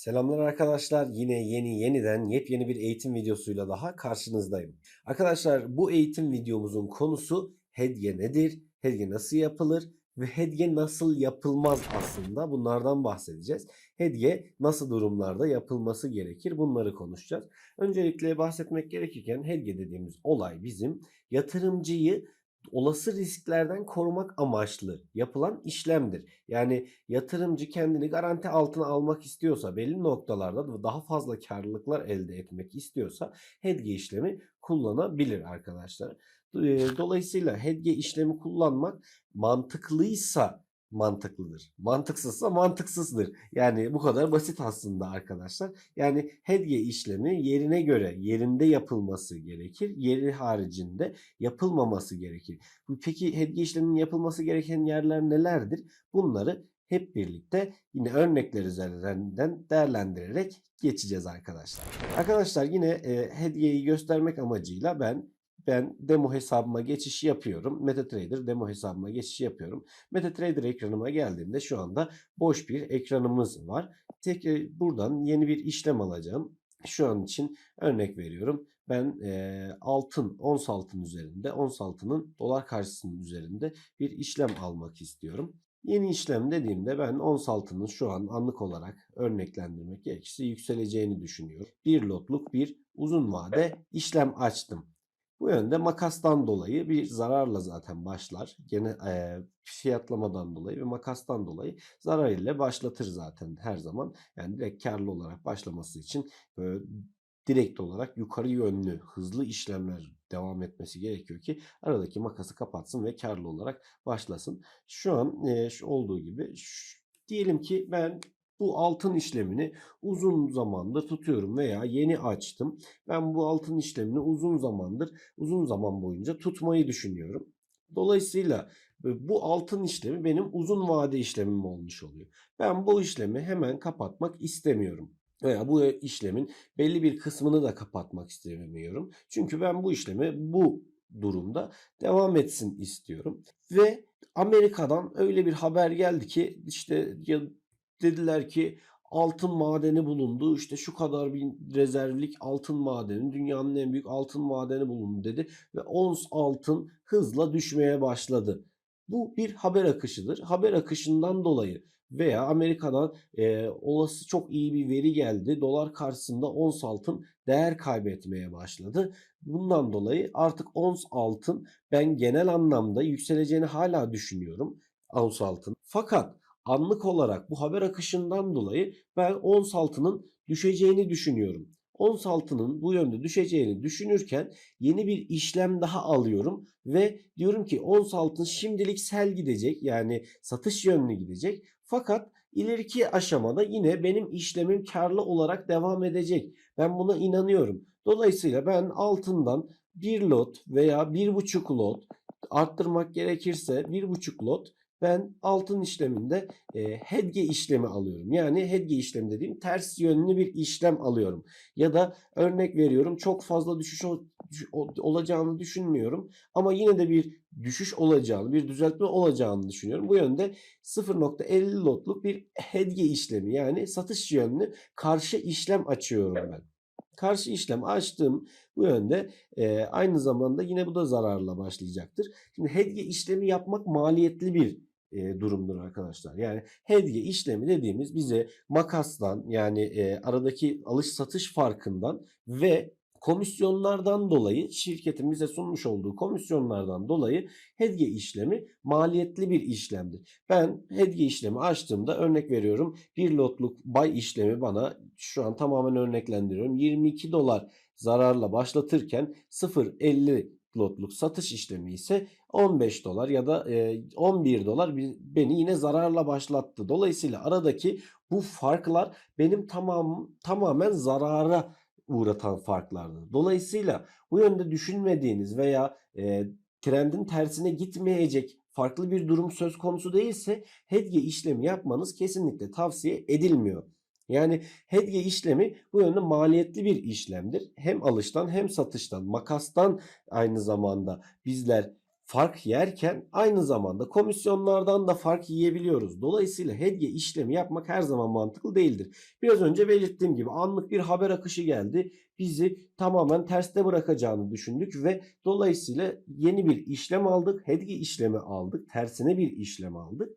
Selamlar arkadaşlar. Yine yeni yeniden yepyeni bir eğitim videosuyla daha karşınızdayım. Arkadaşlar bu eğitim videomuzun konusu hediye nedir? Hediye nasıl yapılır? Ve hediye nasıl yapılmaz aslında bunlardan bahsedeceğiz. Hediye nasıl durumlarda yapılması gerekir bunları konuşacağız. Öncelikle bahsetmek gerekirken hediye dediğimiz olay bizim yatırımcıyı olası risklerden korumak amaçlı yapılan işlemdir. Yani yatırımcı kendini garanti altına almak istiyorsa belli noktalarda daha fazla karlılıklar elde etmek istiyorsa hediye işlemi kullanabilir arkadaşlar. Dolayısıyla hediye işlemi kullanmak mantıklıysa mantıklıdır. Mantıksızsa mantıksızdır. Yani bu kadar basit aslında arkadaşlar. Yani hediye işlemi yerine göre yerinde yapılması gerekir. Yeri haricinde yapılmaması gerekir. Peki hediye işleminin yapılması gereken yerler nelerdir? Bunları hep birlikte yine örnekler üzerinden değerlendirerek geçeceğiz arkadaşlar. Arkadaşlar yine e, hediyeyi göstermek amacıyla ben ben demo hesabıma geçiş yapıyorum. MetaTrader demo hesabıma geçiş yapıyorum. MetaTrader ekranıma geldiğimde şu anda boş bir ekranımız var. Tekrar buradan yeni bir işlem alacağım. Şu an için örnek veriyorum. Ben e, altın, ons altın üzerinde, ons altının dolar karşısının üzerinde bir işlem almak istiyorum. Yeni işlem dediğimde ben ons altının şu an anlık olarak örneklendirmek gerekirse yükseleceğini düşünüyorum. Bir lotluk bir uzun vade işlem açtım. Bu yönde makastan dolayı bir zararla zaten başlar. Gene fiyatlamadan dolayı ve makastan dolayı zarar ile başlatır zaten her zaman. Yani direkt karlı olarak başlaması için böyle direkt olarak yukarı yönlü hızlı işlemler devam etmesi gerekiyor ki aradaki makası kapatsın ve karlı olarak başlasın. Şu an e, şu olduğu gibi şu, diyelim ki ben bu altın işlemini uzun zamandır tutuyorum veya yeni açtım. Ben bu altın işlemini uzun zamandır, uzun zaman boyunca tutmayı düşünüyorum. Dolayısıyla bu altın işlemi benim uzun vade işlemim olmuş oluyor. Ben bu işlemi hemen kapatmak istemiyorum. Veya bu işlemin belli bir kısmını da kapatmak istemiyorum. Çünkü ben bu işlemi bu durumda devam etsin istiyorum. Ve Amerika'dan öyle bir haber geldi ki işte dediler ki altın madeni bulundu. İşte şu kadar bir rezervlik altın madeni, dünyanın en büyük altın madeni bulundu dedi ve ons altın hızla düşmeye başladı. Bu bir haber akışıdır. Haber akışından dolayı veya Amerika'dan e, olası çok iyi bir veri geldi. Dolar karşısında ons altın değer kaybetmeye başladı. Bundan dolayı artık ons altın ben genel anlamda yükseleceğini hala düşünüyorum. Ons altın. Fakat anlık olarak bu haber akışından dolayı ben ons altının düşeceğini düşünüyorum. Ons altının bu yönde düşeceğini düşünürken yeni bir işlem daha alıyorum ve diyorum ki ons altın şimdilik sel gidecek yani satış yönlü gidecek. Fakat ileriki aşamada yine benim işlemim karlı olarak devam edecek. Ben buna inanıyorum. Dolayısıyla ben altından bir lot veya bir buçuk lot arttırmak gerekirse bir buçuk lot ben altın işleminde e, hedge işlemi alıyorum. Yani hedge işlemi dediğim ters yönlü bir işlem alıyorum. Ya da örnek veriyorum çok fazla düşüş ol, olacağını düşünmüyorum. Ama yine de bir düşüş olacağını, bir düzeltme olacağını düşünüyorum. Bu yönde 0.50 lotluk bir hedge işlemi yani satış yönlü karşı işlem açıyorum ben karşı işlem açtığım bu yönde e, aynı zamanda yine bu da zararla başlayacaktır. Şimdi hedge işlemi yapmak maliyetli bir e, durumdur arkadaşlar. Yani hediye işlemi dediğimiz bize makastan yani e, aradaki alış satış farkından ve komisyonlardan dolayı şirketin bize sunmuş olduğu komisyonlardan dolayı hediye işlemi maliyetli bir işlemdir. Ben hediye işlemi açtığımda örnek veriyorum bir lotluk bay işlemi bana şu an tamamen örneklendiriyorum 22 dolar zararla başlatırken 0.50 lotluk satış işlemi ise 15 dolar ya da 11 dolar beni yine zararla başlattı. Dolayısıyla aradaki bu farklar benim tamam tamamen zarara uğratan farklardır. Dolayısıyla bu yönde düşünmediğiniz veya e, trendin tersine gitmeyecek farklı bir durum söz konusu değilse hedge işlemi yapmanız kesinlikle tavsiye edilmiyor. Yani hediye işlemi bu yönde maliyetli bir işlemdir. Hem alıştan hem satıştan, makastan aynı zamanda bizler fark yerken aynı zamanda komisyonlardan da fark yiyebiliyoruz. Dolayısıyla hedge işlemi yapmak her zaman mantıklı değildir. Biraz önce belirttiğim gibi anlık bir haber akışı geldi. Bizi tamamen terste bırakacağını düşündük ve dolayısıyla yeni bir işlem aldık. Hedge işlemi aldık. Tersine bir işlem aldık.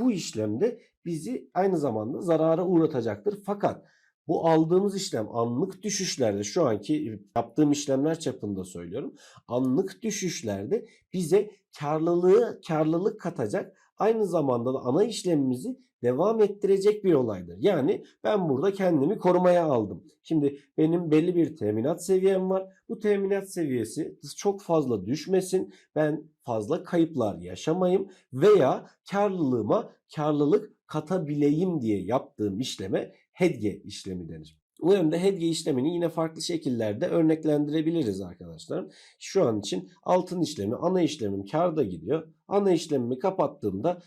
Bu işlemde bizi aynı zamanda zarara uğratacaktır. Fakat bu aldığımız işlem anlık düşüşlerde şu anki yaptığım işlemler çapında söylüyorum. Anlık düşüşlerde bize karlılığı karlılık katacak aynı zamanda da ana işlemimizi devam ettirecek bir olaydır. Yani ben burada kendimi korumaya aldım. Şimdi benim belli bir teminat seviyem var. Bu teminat seviyesi çok fazla düşmesin. Ben fazla kayıplar yaşamayayım veya karlılığıma karlılık katabileyim diye yaptığım işleme hedge işlemi denir. Bu yönde hedge işlemini yine farklı şekillerde örneklendirebiliriz arkadaşlarım. Şu an için altın işlemi, ana işlemim karda gidiyor. Ana işlemimi kapattığımda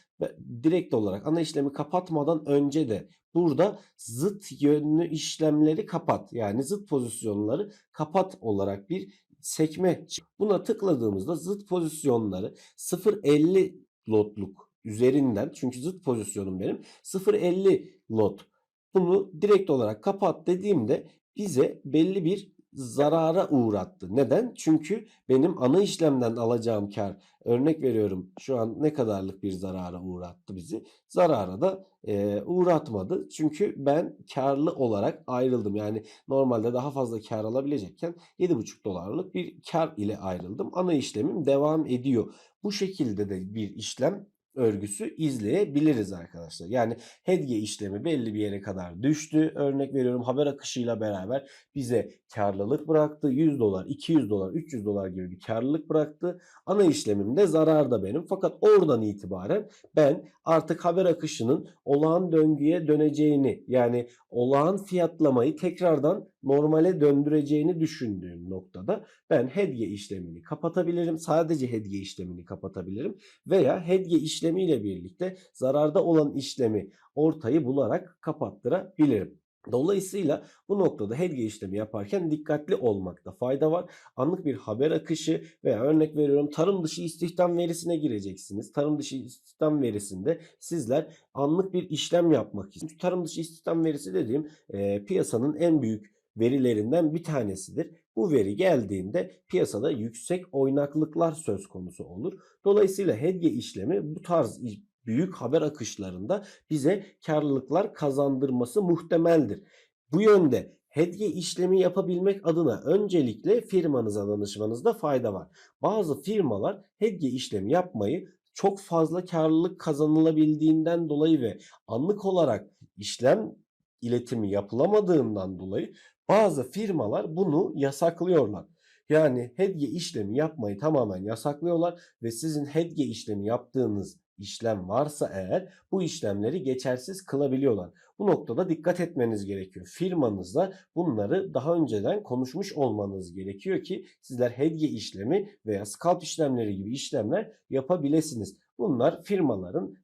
direkt olarak ana işlemi kapatmadan önce de burada zıt yönlü işlemleri kapat yani zıt pozisyonları kapat olarak bir sekme. Buna tıkladığımızda zıt pozisyonları 0.50 lotluk üzerinden çünkü zıt pozisyonum benim 0.50 lot bunu direkt olarak kapat dediğimde bize belli bir zarara uğrattı. Neden? Çünkü benim ana işlemden alacağım kar örnek veriyorum şu an ne kadarlık bir zarara uğrattı bizi. Zarara da e, uğratmadı. Çünkü ben karlı olarak ayrıldım. Yani normalde daha fazla kar alabilecekken 7,5 dolarlık bir kar ile ayrıldım. Ana işlemim devam ediyor. Bu şekilde de bir işlem örgüsü izleyebiliriz arkadaşlar. Yani hedge işlemi belli bir yere kadar düştü. Örnek veriyorum haber akışıyla beraber bize karlılık bıraktı. 100 dolar, 200 dolar, 300 dolar gibi bir karlılık bıraktı. Ana işlemimde zarar da benim. Fakat oradan itibaren ben artık haber akışının olağan döngüye döneceğini yani olağan fiyatlamayı tekrardan normale döndüreceğini düşündüğüm noktada ben hedge işlemini kapatabilirim. Sadece hedge işlemini kapatabilirim veya hedge işlemiyle birlikte zararda olan işlemi ortayı bularak kapattırabilirim. Dolayısıyla bu noktada hedge işlemi yaparken dikkatli olmakta fayda var. Anlık bir haber akışı veya örnek veriyorum tarım dışı istihdam verisine gireceksiniz. Tarım dışı istihdam verisinde sizler anlık bir işlem yapmak için. Tarım dışı istihdam verisi dediğim e, piyasanın en büyük verilerinden bir tanesidir. Bu veri geldiğinde piyasada yüksek oynaklıklar söz konusu olur. Dolayısıyla hedge işlemi bu tarz büyük haber akışlarında bize karlılıklar kazandırması muhtemeldir. Bu yönde hedge işlemi yapabilmek adına öncelikle firmanıza danışmanızda fayda var. Bazı firmalar hedge işlemi yapmayı çok fazla karlılık kazanılabildiğinden dolayı ve anlık olarak işlem iletimi yapılamadığından dolayı bazı firmalar bunu yasaklıyorlar. Yani hedge işlemi yapmayı tamamen yasaklıyorlar ve sizin hedge işlemi yaptığınız işlem varsa eğer bu işlemleri geçersiz kılabiliyorlar. Bu noktada dikkat etmeniz gerekiyor. Firmanızla bunları daha önceden konuşmuş olmanız gerekiyor ki sizler hedge işlemi veya scalp işlemleri gibi işlemler yapabilirsiniz. Bunlar firmaların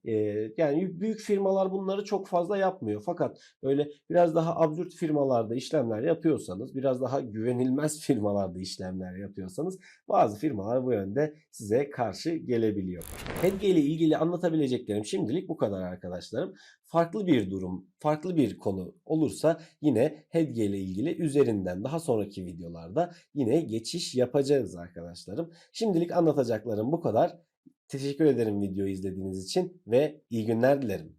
yani büyük firmalar bunları çok fazla yapmıyor. Fakat böyle biraz daha absürt firmalarda işlemler yapıyorsanız, biraz daha güvenilmez firmalarda işlemler yapıyorsanız bazı firmalar bu yönde size karşı gelebiliyor. Hedge ile ilgili anlatabileceklerim şimdilik bu kadar arkadaşlarım. Farklı bir durum, farklı bir konu olursa yine Hedge ile ilgili üzerinden daha sonraki videolarda yine geçiş yapacağız arkadaşlarım. Şimdilik anlatacaklarım bu kadar. Teşekkür ederim videoyu izlediğiniz için ve iyi günler dilerim.